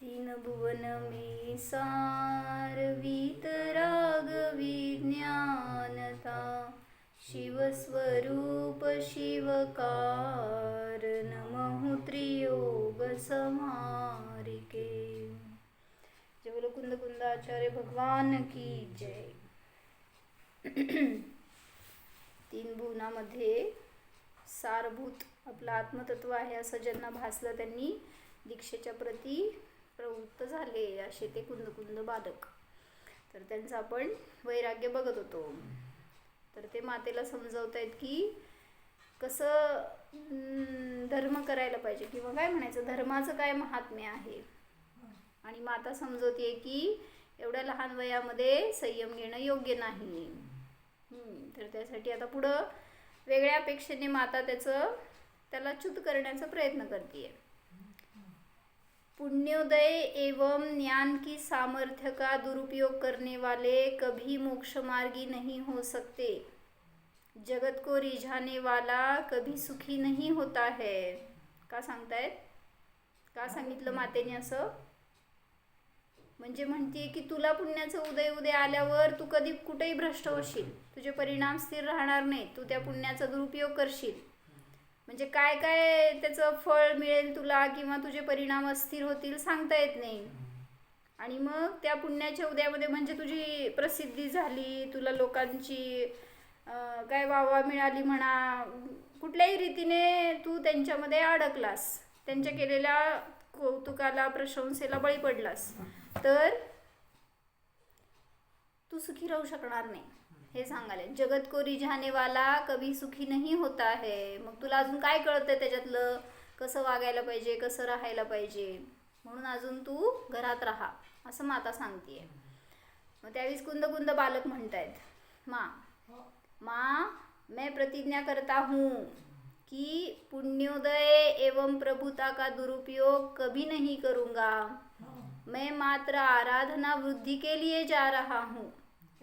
तीन भुवन मी सारवीत राग विज्ञानता. शिवस्वरूप शिवकार नमहु त्रियोग समारिके. जय बोलो कुंद कुंदाचार्य भगवान की जय. तीन भुवनामध्ये सारभूत आपलं आत्मतत्व आहे असं ज्यांना भासलं त्यांनी दीक्षेच्या प्रती प्रवृत्त झाले असे ते कुंद कुंद बालक. तर त्यांचं आपण वैराग्य बघत होतो. तर ते मातेला समजवत आहेत की कसं धर्म करायला पाहिजे किंवा काय म्हणायचं धर्माचं काय महात्म्य आहे? आणि माता समजवते की एवढ्या लहान वयामध्ये संयम घेणं योग्य नाही. तर त्यासाठी आता पुढं वेगळ्या अपेक्षेने माता त्याचं त्याला च्युत करण्याचा प्रयत्न करते आहे पुण्योदय एवं ज्ञान की सामर्थ्य का दुरुपयोग करने वाले कभी मोक्ष मार्गी नहीं हो सकते। जगत को रिझाने वाला कभी सुखी नहीं होता है। का सांगतायत का सांगितलं मातेने असं? म्हणजे म्हणते की तुला पुण्याचं उदय उदय आल्यावर तू कधी कुठेही भ्रष्ट होशील. तुझे परिणाम स्थिर राहणार नाही तू त्या पुण्याचा दुरुपयोग करशील. म्हणजे काय काय त्याचं फळ मिळेल तुला किंवा तुझे परिणाम अस्थिर होतील सांगता येत नाही. आणि मग त्या पुण्याच्या उद्यामध्ये म्हणजे तुझी प्रसिद्धी झाली तुला लोकांची काय वावा मिळाली म्हणा कुठल्याही रीतीने तू त्यांच्यामध्ये अडकलास. त्यांच्या केलेल्या कौतुकाला प्रशंसेला बळी पडलास. तर तू सुखी राहू शकणार नाही. हे सांगाले जगत को रिझाने वाला कभी सुखी नाही होता है. मग तुला अजून काय कळतंय त्याच्यातलं? कसं वागायला पाहिजे? कसं राहायला पाहिजे? म्हणून अजून तू घरात राहा असं माता सांगतेय. मग त्यावेळेस कुंद कुंद बालक म्हणतायत मा माँ मैं प्रतिज्ञा करता हूँ कि पुण्योदय एवं प्रभुता का दुरुपयोग कभी नहीं करूँगा। मैं मात्र आराधना वृद्धि के लिए जा रहा हूँ।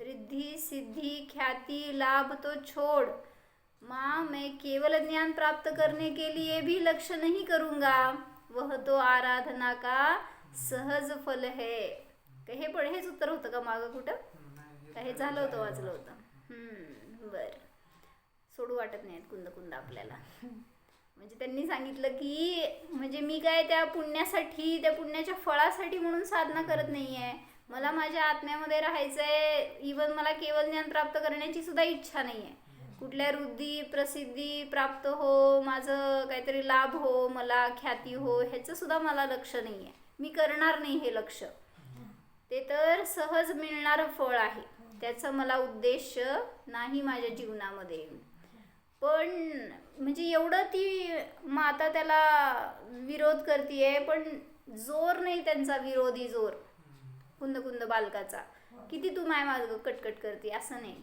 रिद्धि सिद्धि ख्याति लाभ तो छोड़. माँ मैं केवल ज्ञान प्राप्त करने के लिए भी लक्ष्य नहीं करूँगा. वह तो आराधना का सहज फल है. का हे पण हेच उत्तर होतं का मागं कुठं? का हे झालं होतं वाचलं होतं. बरं. सोडू वाटत नाहीत कुंद कुंद आपल्याला. म्हणजे त्यांनी सांगितलं की म्हणजे मी काय त्या पुण्यासाठी त्या पुण्याच्या फळासाठी म्हणून साधना करत नाही आहे मला माझ्या आत्म्यामध्ये राहायचं आहे इवन मला केवळ ज्ञान प्राप्त करण्याची सुद्धा इच्छा नाही आहे कुठल्या वृद्धी प्रसिद्धी प्राप्त हो माझं काहीतरी लाभ हो मला ख्याती हो ह्याचं सुद्धा मला लक्ष नाही आहे मी करणार नाही हे लक्ष. ते तर सहज मिळणारं फळ आहे. त्याचा मला उद्देश नाही माझ्या जीवनामध्ये. पण म्हणजे एवढं ती माता त्याला विरोध करते पण जोर नाही त्यांचा विरोधी जोर. कुंद कुंद बालकाचा किती तू माय मार्ग कटकट करते असं नाही.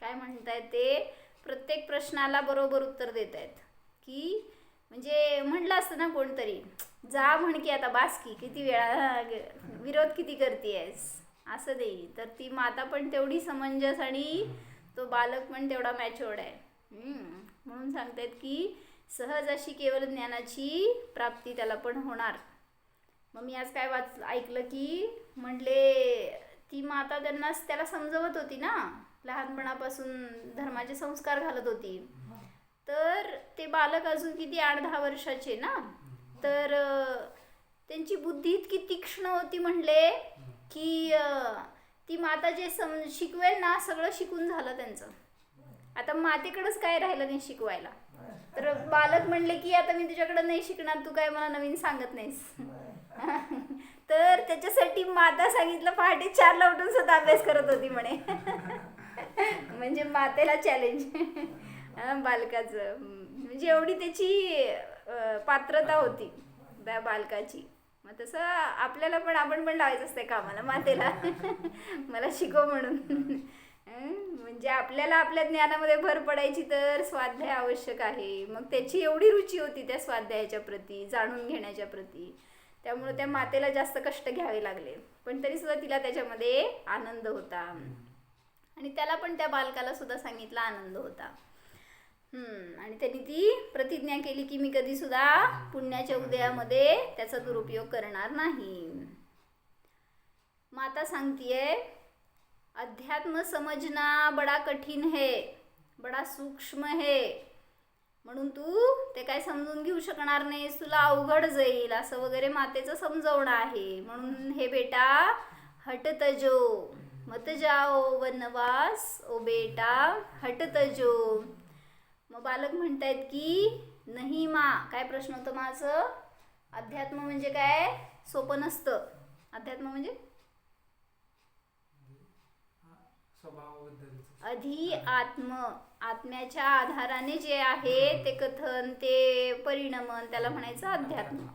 काय म्हणतायत ते? प्रत्येक प्रश्नाला बरोबर उत्तर देत आहेत की म्हणजे म्हणलं असतं ना कोणतरी जा म्हण की आता बास की किती वेळा विरोध किती करतेयस? असं नाही. तर ती माता पण तेवढी समंजस आणि तो बालक पण तेवढा मॅच्युअर्ड आहे. हम्म. म्हणून सांगतायत की सहज अशी केवळ ज्ञानाची प्राप्ती त्याला पण होणार. मग मी आज काय वाच ऐकलं की म्हणले ती माता त्यांना त्याला समजवत होती ना. लहानपणापासून धर्माचे संस्कार घालत होती. तर ते बालक अजून किती आठ दहा वर्षाचे ना. तर त्यांची बुद्धी इतकी तीक्ष्ण होती म्हणले की ती माता जे सम शिकवेल ना सगळं शिकून झालं त्यांचं. आता मातेकडंच काय राहिलं नाही शिकवायला. तर बालक म्हणले की आता मी तुझ्याकडं नाही शिकणार तू काय मला नवीन सांगत नाहीस. तर त्याच्यासाठी माता सांगितलं पहाटे चारला उठून सुद्धा अभ्यास करत होती म्हणे. म्हणजे मातेला चॅलेंज बालकाचं. म्हणजे एवढी त्याची पात्रता होती त्या बालकाची. मग तसं आपल्याला पण आपण पण लावायचं असतंय कामाला मातेला. मला शिकव म्हणून. म्हणजे आपल्याला आपल्या ज्ञानामध्ये भर पडायची तर स्वाध्याय आवश्यक आहे. मग त्याची एवढी रुची होती त्या स्वाध्यायाच्या प्रती जाणून घेण्याच्या प्रती. त्यामुळे त्या मातेला जास्त कष्ट घ्यावे लागले. पण तरी सुद्धा तिला त्याच्यामध्ये आनंद होता. आणि त्याला पण त्या बालकाला सुद्धा सांगितला आनंद होता. हम्म, आणि त्यांनी ती प्रतिज्ञा केली की मी कधी सुद्धा पुण्याच्या उदयामध्ये त्याचा दुरुपयोग करणार नाही. माता सांगतीये अध्यात्म समजना बडा कठीण है बडा सूक्ष्म है. म्हणून तू ते काय समजून घेऊ शकणार नाही तुला अवघड जाईल असं वगैरे मातेचं समजवणं आहे. म्हणून हे बेटा हट तजो. मत जाओ वनवास ओ बेटा हट तजो. मग बालक म्हणतायत की नाही मा. काय प्रश्न होतं माझं? अध्यात्म म्हणजे काय? सोपं नसतं. अध्यात्म म्हणजे? अधि आत्म आत्म्याच्या आधाराने जे आहे ते कथन ते परिणमन त्याला म्हणायचं अध्यात्म.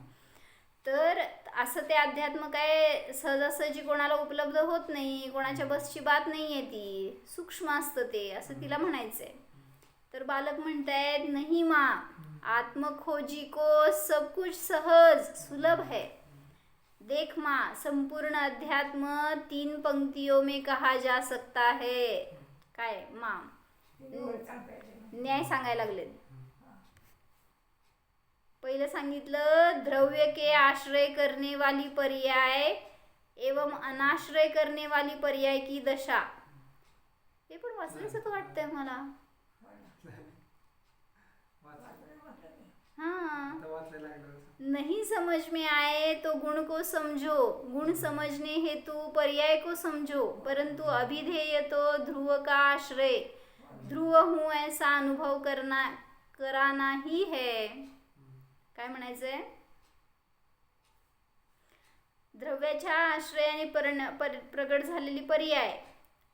तर असं ते अध्यात्म काय सहजासहजी कोणाला उपलब्ध होत नाही कोणाच्या बसची बात नाही आहे ती. सूक्ष्म असतं ते असं तिला म्हणायचंय. तर बालक म्हणतायत नाही मा आत्मखोजी को सब कुछ सहज सुलभ है. देख माँ संपूर्ण अध्यात्म तीन पंक्तियों में कहा जा सकता है. काय माँ न्याय सांगायला लागले पहिलं सांगितलं द्रव्य के आश्रय करने वाली पर्याय एवं अनाश्रय करने वाली पर्याय की दशा. हे पण वाचल्यासारखं वाटतंय मला. हाँ लागलं. नहीं समझ में आए तो गुण को समझो। गुण समझने हेतु पर्याय को समझो परंतु अभिधेय तो ध्रुव का आश्रय। ध्रुव हूँ ऐसा अनुभव करना कराना ही है। काय म्हणायचंय? द्रव्याच्या आश्रयाने परण पर प्रगट झालेली पर्याय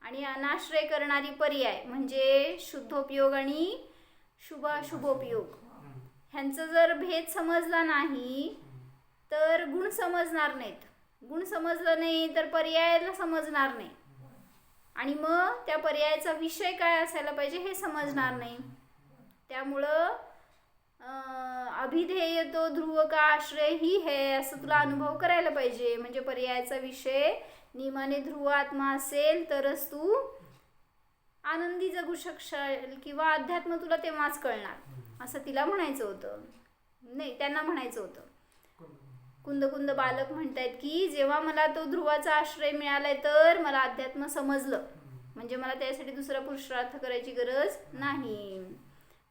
आणि अनाश्रय करणारी पर्याय म्हणजे शुद्धोपयोग आणि शुभाशुभोपयोग ह्यांचं जर भेद समजला नाही तर गुण समजणार नाहीत. गुण समजलं नाही तर पर्यायाला समजणार नाही. आणि मग त्या पर्यायाचा विषय काय असायला पाहिजे हे समजणार नाही. त्यामुळं अभिधेय तो ध्रुव का आश्रय ही है असं तुला अनुभव करायला पाहिजे. म्हणजे पर्यायाचा विषय नियमाने ध्रुव आत्मा असेल तरच तू आनंदी जगू शकशाल किंवा अध्यात्म तुला तेव्हाच कळणार. असं तिला म्हणायचं होतं. नाही त्यांना म्हणायचं होतं. कुंद कुंद बालक म्हणतायत की जेव्हा मला तो ध्रुवाचा आश्रय मिळालाय तर मला अध्यात्म समजलं. म्हणजे मला त्यासाठी दुसरा पुरुषार्थ करायची गरज नाही.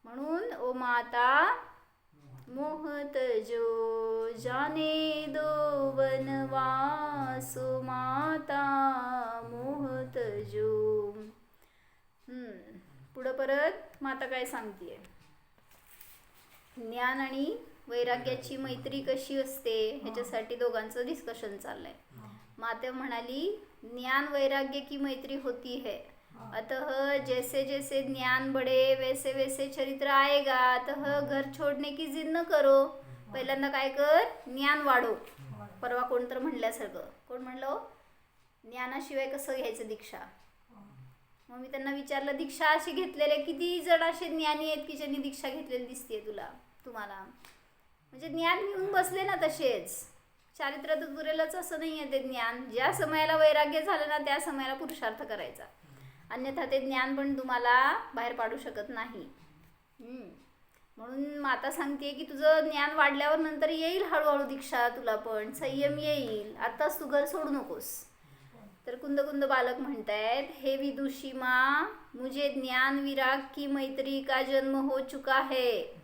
म्हणून ओ माता मोहत जो जाने दो वनवासो माता मोहत जो. हम्म. पुढं परत माता काय सांगतीये? ज्ञान आणि वैराग्याची मैत्री कशी असते ह्याच्यासाठी दोघांचं डिस्कशन चाललंय. माता म्हणाली ज्ञान वैराग्य की मैत्री होती है? अतः जैसे जैसे ज्ञान बढ़े वैसे वैसे चरित्र आएगा. अतः घर छोड़ने की जिद न करो. पहिल्यांदा काय कर? ज्ञान वाढव. परवा कोण तर म्हणल्यासारखं. कोण म्हणलं? ज्ञानाशिवाय कसं घ्यायचं दीक्षा? मग मी त्यांना विचारलं दीक्षा अशी घेतलेले किती जण असे ज्ञानी आहेत की ज्यांनी दीक्षा घेतलेली दिसते तुला? तुम्हाला. म्हणजे ज्ञान घेऊन बसले ना तसेच. चारित्र्य उतरेलच असं नाही आहे ते ज्ञान. ज्या समयाला वैराग्य झालं ना त्या समयाला पुरुषार्थ करायचा. अन्यथा ते ज्ञान पण तुम्हाला बाहेर पाडू शकत नाही. म्हणून माता सांगते की तुझं ज्ञान वाढल्यावर नंतर येईल हळूहळू दीक्षा तुला पण. संयम येईल. आत्ताच तू घर सोडू नकोस. तर कुंद कुंद बालक म्हणतायत हे विदुषी माँ मुझे ज्ञान विराग की मैत्री का जन्म हो चुका है?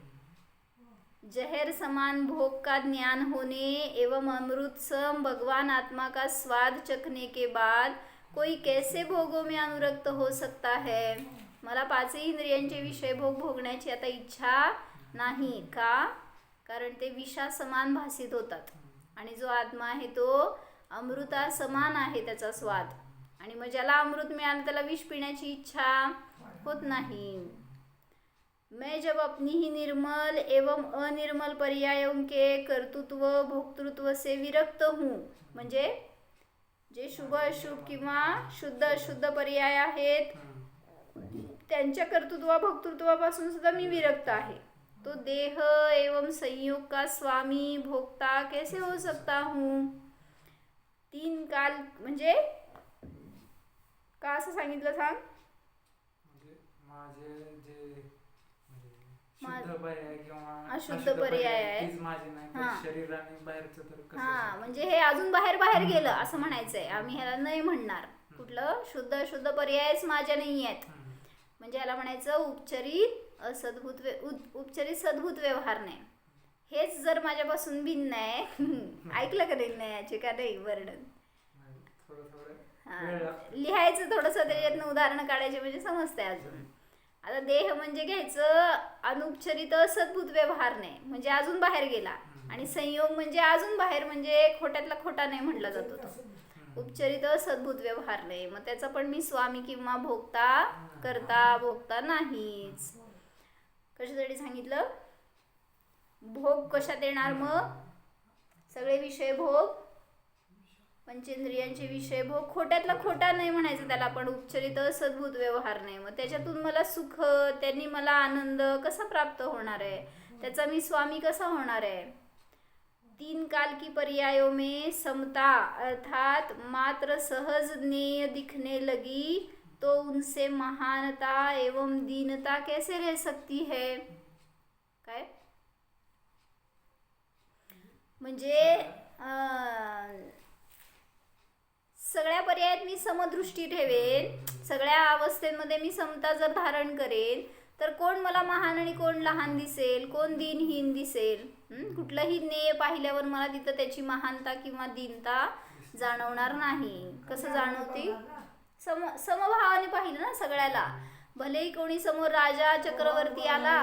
जहर समान भोग का ज्ञान होने एवं अमृत सम भगवान आत्मा का स्वाद चखने के बाद कोई कैसे भोगों में अनुरक्त हो सकता है? मला पाचही इंद्रियांचे विषय भोग भोगण्याची आता इच्छा नाही का? कारण ते विषा समान भासित होतात. आणि जो आत्मा आहे तो अमृता समान आहे त्याचा स्वाद. आणि मग ज्याला अमृत मिळालं त्याला विष पिण्याची इच्छा होत नाही. मैं जब अपनी ही निर्मल एवं अनिर्मल पर्यायों के कर्तृत्व भोक्तृत्व से विरक्त हूँ म्हणजे जे शुभ अशुभ किंवा शुद्ध अशुद्ध पर्याय आहेत त्यांच्या कर्तृत्वा भोक्तृत्वापासून सुद्धा मी विरक्त आहे. तो देह एवं संयोग का स्वामी भोक्ता कैसे हो सकता हूँ? तीन काल म्हणजे का असं सांगितलं सांग? म्हणजे माझे जे शुद्ध पर्याय किंवा अशुद्ध पर्याय आहे. तीच माझी नाही हा. तर शरीर आणि बाहेरचं तर हा? म्हणजे हे अजून बाहेर बाहेर गेलं असं म्हणायचंय. आम्ही ह्याला नाही म्हणणार. कुठलं? शुद्ध अशुद्ध पर्यायच माझ्या नाही आहेत. हम्म. म्हणजे याला म्हणायचं उपचारित असद्भूत व्य- उद- उपचारित सद्भूत व्यवहार नाही. हेच जर माझ्यापासून भिन्न आहे. ऐकलं का नाही याचे का नाही? वर्णन. नाही, थोडं थोडं हा. वेळ लागतो. लिहायचं थोडंसं त्याच्यातनं उदाहरणं काढायचे म्हणजे समजतंय अजून. आता देह म्हणजे घ्यायचं अनुपचरित सद्भूत व्यवहार नाही म्हणजे अजून बाहेर गेला. आणि संयोग म्हणजे अजून बाहेर म्हणजे खोट्यातला खोटा नाही म्हटला जातो तो उपचरित सद्भूत व्यवहार नाही. मग त्याचा पण मी स्वामी किंवा भोगता करता भोगता नाहीच. कशासाठी सांगितलं? भोग कशात येणार मग? सगळे विषय भोग पंचेंद्रियांचे विषय भोग खोट्यातला खोटा नाही म्हणायचं त्याला पण उपचरित सद्भूत व्यवहार नाही. मग त्याच्यातून मला सुख त्यांनी मला आनंद कसा प्राप्त होणार आहे? त्याचा मी स्वामी कसा होणार आहे? तीन काल की पर्यायो में समता अर्थात मात्र सहज ज्ञेय दिखने लगी तो उनसे महानता एवं दीनता कैसे रह सकती है? काय? म्हणजे सगळ्या पर्यायात मी समदृष्टी ठेवेन. सगळ्या अवस्थेमध्ये मी समता जर धारण करेन तर कोण मला महान आणि कोण लहान दिसेल? कोण दिनहीन दिसेल? कुठलंही ज्ञेय पाहिल्यावर मला तिथं त्याची महानता किंवा दीनता जाणवणार नाही. कसं जाणवते? सम समभावाने पाहिलं ना सगळ्याला. भलेही कोणी समोर राजा चक्रवर्ती आला.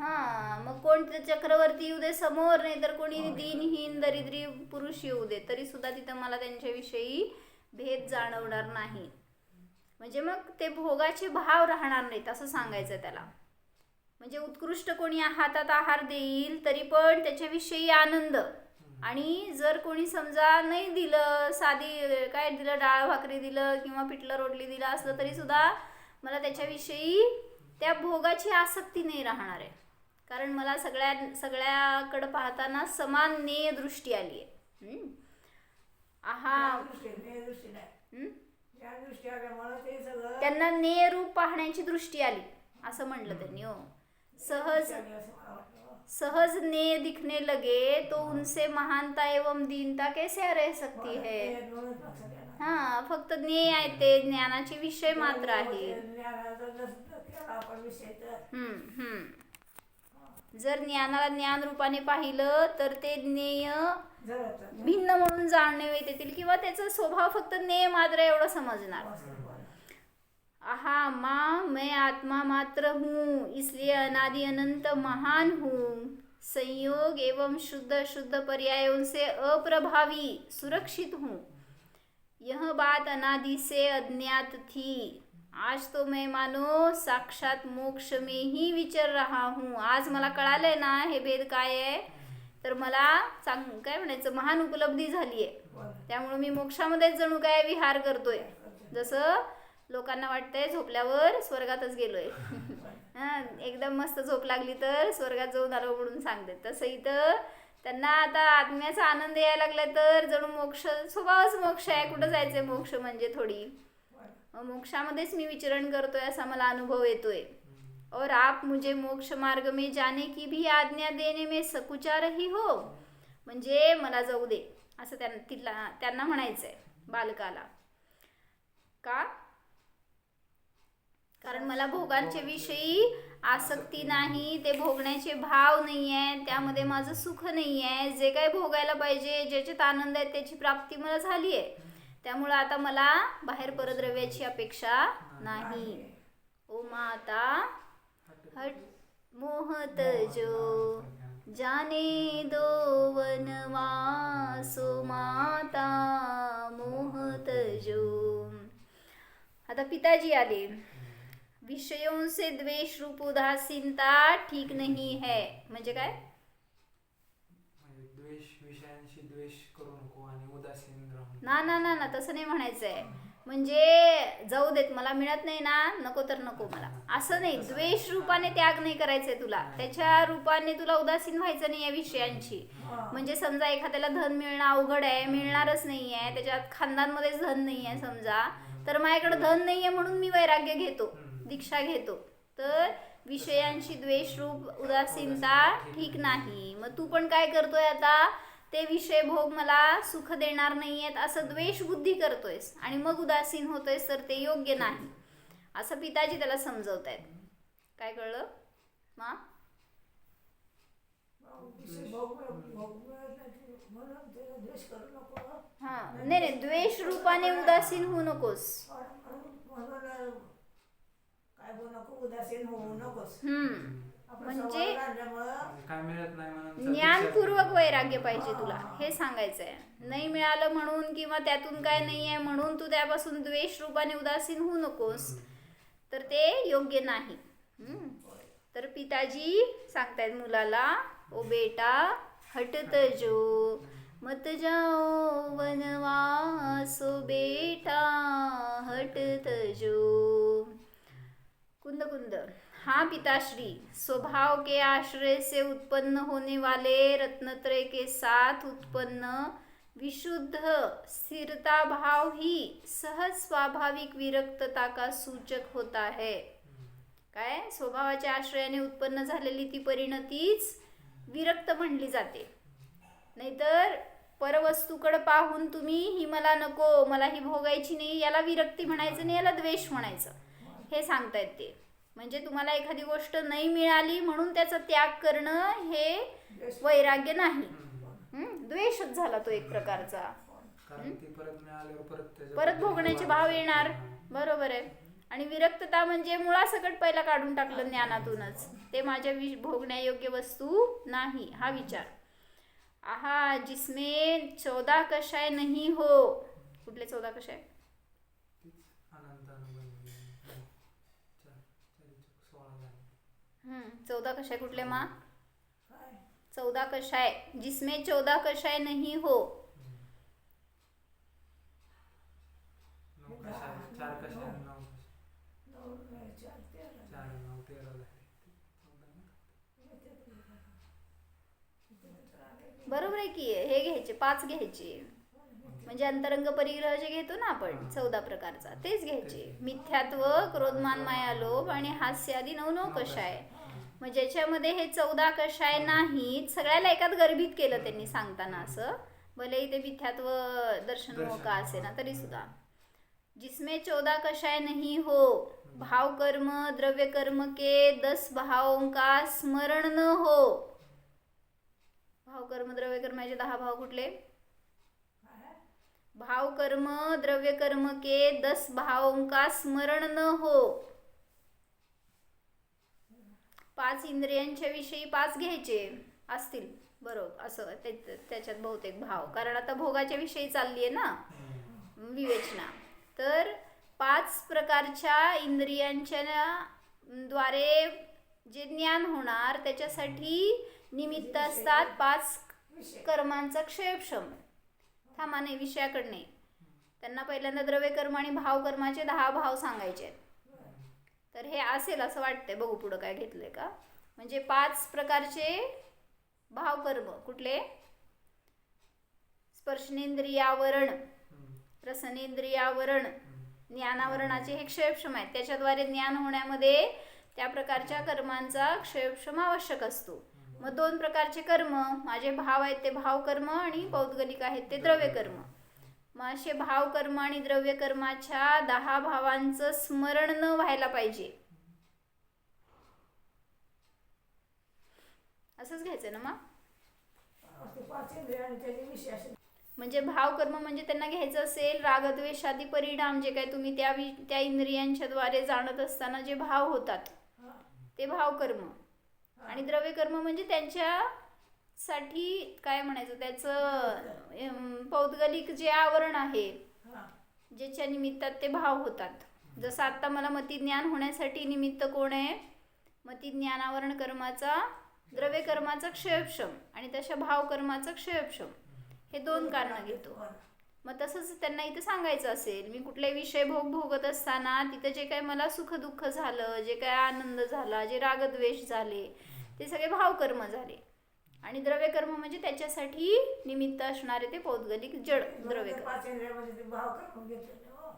हा मग कोण चक्रवर्ती येऊ दे समोर नाही तर कोणी दिनहीन दरिद्री पुरुष येऊ दे. तरी सुद्धा तिथं मला त्यांच्याविषयी भेद जाणवणार नाही. म्हणजे मग ते भोगाचे भाव राहणार नाहीत असं सांगायचं त्याला. म्हणजे उत्कृष्ट कोणी हातात आहार देईल तरी पण त्याच्याविषयी आनंद. आणि जर कोणी समजा नाही दिलं साधी काय दिलं डाळ भाकरी दिलं किंवा पिठलं रोटली दिलं असलं तरी सुद्धा मला त्याच्याविषयी त्या भोगाची आसक्ती नाही राहणार आहे. कारण मला सगळ्या सगळ्याकडं पाहताना समान नेय दृष्टी आली आहे. आहा. हं? त्यांना नेय रूप पाहण्याची दृष्टी आली असं म्हणलं त्यांनी हो. सहज सहज नेय दिखने लगे तो उनसे महानता एवं दीनता कैसे रह सकती है हा? फक्त ज्ञेय आहे ते ज्ञानाचे विषय मात्र आहे. हम्म, हम्म. जर ज्ञानाला ज्ञान रूपाने पाहिलं तर ते ज्ञेय भिन्न म्हणून जाणण्यात येतील किंवा त्याचा स्वभाव फक्त ज्ञेय मात्र एवढं समजणार. अहा माँ मैं आत्मा मात्र हूँ इसलिए अनादि अनंत महान हूँ। संयोग एवं शुद्ध शुद्ध पर्यायों से अप्रभावी सुरक्षित हूँ। यह बात अनादि से अज्ञात थी। आज तो मैं मानो साक्षात मोक्ष में ही विचर रहा हूँ। आज मला कळालंय ना हे भेद काय आहे? तर मला सांग काय म्हणायचं? महान उपलब्धी झाली आहे त्यामुळे मी मोक्षामध्येच जणू काय विहार करतोय. जसं लोकांना वाटतंय झोपल्यावर स्वर्गातच गेलोय. हा एकदम मस्त झोप लागली तर स्वर्गात जाऊन आलो म्हणून सांगतात तसं इथं त्यांना आता आत्म्याचा आनंद यायला लागला तर जणू मोक्ष स्वभावच मोक्ष आहे. कुठं जायचंय मोक्ष म्हणजे थोडी. मोक्षामध्येच मी विचरण करतोय असा मला अनुभव येतोय. और आप मुझे मोक्ष मार्ग में जाने की भी आज्ञा देने में सकुचार ही. हो म्हणजे मला जाऊ दे. असं त्यांना तिला त्यांना म्हणायचंय बालकाला. का? कारण मला भोगांच्या विषयी आसक्ती नाही ते भोगण्याचे भाव नाही आहे त्यामध्ये माझं सुख नाही आहे जे काही भोगायला पाहिजे ज्याच्यात आनंद आहे त्याची प्राप्ती मला झाली आहे. त्यामुळं आता मला बाहेर परद्रव्याची अपेक्षा नाही. ओ माता हट मोहत जो जाने दो वनवासो माता मोहत जो. आता पिताजी आले. विषयों से द्वेष रूप उदासीनता ठीक नहीं है। म्हणजे काय? म्हणजे द्वेष विषयांशी द्वेष करू नको आणि उदासीन राहू नको. ना ना ना ना तसं नाही म्हणायचंय. म्हणजे जाऊ देत मला मिळत नाही ना नको तर नको मला. असं नाही द्वेष रूपाने त्याग नाही करायचंय तुला. त्याच्या रूपाने तुला उदासीन व्हायचं नाही या विषयांची म्हणजे समजा एखाद्याला धन मिळणं अवघड आहे मिळणारच नाही आहे त्याच्यात खानदानमध्येच धन नाही आहे समजा तर माझ्याकडे धन नाही आहे म्हणून मी वैराग्य घेतो. दीक्षा घेतो. तर विषयांशी द्वेषरूप उदासीनता ठीक नाही. मग तू पण काय करतोय आता? ते विषय भोग मला सुख देणार नाही आहेत असं द्वेष बुद्धी करतोयस आणि मग उदासीन होतोयस तर ते योग्य नाही. असं पिताजी त्याला समजवत आहेत काय कळलं? मा? हा. नाही नाही द्वेष रूपाने उदासीन होऊ नकोस. काय बोलू नको उदासीन होऊ नकोस. हम्म. म्हणजे सवय लागल्यामुळं आणि काय मिळत नाही म्हणून ज्ञानपूर्वक वैराग्य पाहिजे तुला हे सांगायचंय. नाही मिळालं म्हणून किंवा त्यातून काय नाही आहे म्हणून तू त्यापासून द्वेष रूपाने उदासीन होऊ नकोस. तर ते योग्य नाही. हम्म. तर पिताजी सांगतायत मुलाला ओ बेटा हटत जो मत जाओ वनवासो बेटा हटत जो. कुंद कुंद हाँ पिताश्री स्वभाव के आश्रय से उत्पन्न होने वाले रत्नत्रय के साथ उत्पन्न विशुद्ध स्थिरता भाव ही सहज स्वाभाविक विरक्तता का सूचक होता है। काय? स्वभावाच्या आश्रयाने उत्पन्न झालेली ती परिणतीच विरक्त म्हणली जाते. नाहीतर परवस्तूकडे पाहून तुम्ही ही मला नको मला ही भोगायची नाही याला विरक्ती म्हणायचं नाही याला द्वेष म्हणायचं. हे सांगतायत ते. म्हणजे तुम्हाला एखादी गोष्ट नाही मिळाली म्हणून त्याचा त्याग करणं हे वैराग्य नाही. द्वेषच झाला तो एक प्रकारचा. परत भोगण्याचे भाव येणार. बरोबर आहे. आणि विरक्तता म्हणजे मुळासकट पहिला काढून टाकलं ज्ञानातूनच. ते माझ्या वि भोगण्यायोग्य वस्तू नाही हा विचार. आहा जिसमें चौदा कषाय नहीं हो. कुठले चौदा कषाय अनंत अनुभव चार चारी चौक सोळा झाले हम्म, चौदा कषाय कुठले मा? चौदा कषाय जिसमें चौदा कषाय नहीं हो. बरोबर आहे की? हे घ्यायचे पाच घ्यायचे. म्हणजे अंतरंग परिग्रह जे घेतो ना आपण चौदा प्रकारचा तेच घ्यायचे. मिथ्यात्व क्रोधमान माया लोभ आणि हास्य आदी नऊ नऊ कषाय मग ज्याच्यामध्ये हे चौदा कषाय नाहीत सगळ्याला एकात गर्भित केलं त्यांनी सांगताना असं. भले इथे मिथ्यात्व दर्शन हो का असे ना तरी सुद्धा. जिसमें चौदह कषाय नहीं हो भाव कर्म द्रव्य कर्म के दस भावों का स्मरण न हो. भाव कर्म द्रव्य कर्माचे दहा भाव कुठले? भाव कर्म द्रव्य कर्म के दस भावों का स्मरण न हो. पाच इंद्रियांच्या विषयी पाच घ्यायचे असतील. बरोबर. असं ते- त्याच्यात बहुतेक भाव. कारण आता भोगाच्या विषयी चालली आहे ना विवेचना. तर पाच प्रकारच्या इंद्रियांच्या द्वारे जे ज्ञान होणार त्याच्यासाठी निमित्त असतात पाच कर्मांचा क्षयक्षम. थांबा नाही विषयाकडे त्यांना पहिल्यांदा द्रव्यकर्म आणि भावकर्माचे दहा भाव सांगायचे आहेत. तर हे असेल असं वाटतंय. बघू पुढं काय घेतलंय का? म्हणजे पाच प्रकारचे भावकर्म. कुठले? स्पर्शनेंद्रियावरण रसनेंद्रियावरण ज्ञानावरणाचे हे क्षयक्षम आहेत. त्याच्याद्वारे ज्ञान होण्यामध्ये त्या प्रकारच्या कर्मांचा क्षयक्षम आवश्यक असतो. मग दोन प्रकारचे कर्म माझे भाव आहेत ते भावकर्म आणि पौद्गलिक आहेत ते द्रव्यकर्म. मग असे भावकर्म आणि द्रव्यकर्माच्या दहा भावांचं स्मरण न व्हायला पाहिजे. असंच घ्यायचं ना मग? ते पाच म्हणजे भावकर्म म्हणजे त्यांना घ्यायचं असेल रागद्वेषादी परिणाम जे काय तुम्ही त्या त्या इंद्रियांच्या द्वारे जाणत असताना जे भाव होतात ते ते भावकर्म. आणि द्रव्यकर्म म्हणजे त्यांच्या त्यांच्यासाठी काय म्हणायचं त्याचं पौद्गलिक जे आवरण आहे ज्याच्या निमित्तात ते भाव होतात. जसं आत्ता मला मतिज्ञान होण्यासाठी निमित्त कोण आहे? मतिज्ञानावरण कर्माचा द्रव्यकर्माचा क्षयक्षम आणि तशा भावकर्माचा क्षयक्षम. हे दोन कारणं घेतो. मग तसंच त्यांना इथं सांगायचं असेल मी कुठलाही विषय भोग भोगत असताना तिथं जे काय मला सुख दुःख झालं जे काय आनंद झाला जे रागद्वेष झाले ते सगळे भावकर्म झाले. आणि द्रव्यकर्म म्हणजे त्याच्यासाठी निमित्त असणारे ते पौद्गलिक जड द्रव्यकर्म. हो.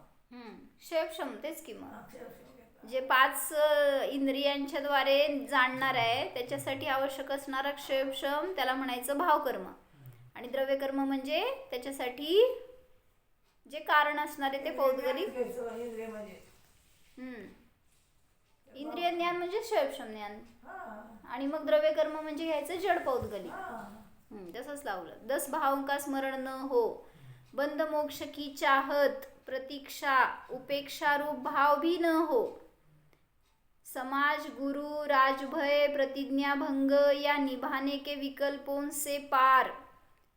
क्षयक्षम तेच की मग. जे पाच इंद्रियांच्या द्वारे जाणणार आहे त्याच्यासाठी आवश्यक असणारा क्षयक्षम त्याला म्हणायचं भावकर्म. आणि द्रव्यकर्म म्हणजे त्याच्यासाठी जे कारण असणारे ते पौद्गलिक हम्म. इंद्रिय ज्ञान म्हणजे क्षयक्षम ज्ञान आणि मग द्रव्य कर्म म्हणजे घ्यायचं जड पौद्गली तसंच लावलं. दस भावंका स्मरण न हो. बंद मोक्ष की चाहत प्रतीक्षा उपेक्षा रूप भाव भी न हो. समाज गुरु राजभय प्रतिज्ञा भंग या निभाने के विकल्पों से पार.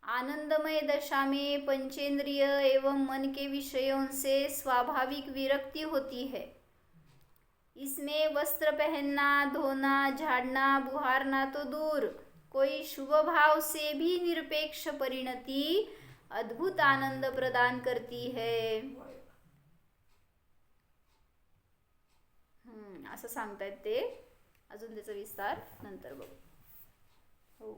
आनंदमय दशा में पंचेंद्रिय एवं मन के विषयों से स्वाभाविक विरक्ति होती है. इसमें वस्त्र पहनना धोना झाड़ना बुहारना तो दूर। कोई शुभ भाव से भी निरपेक्ष परिणति अद्भुत आनंद प्रदान करती है। असं सांगतायत ते. अजून त्याचा विस्तार नंतर बघू. हो.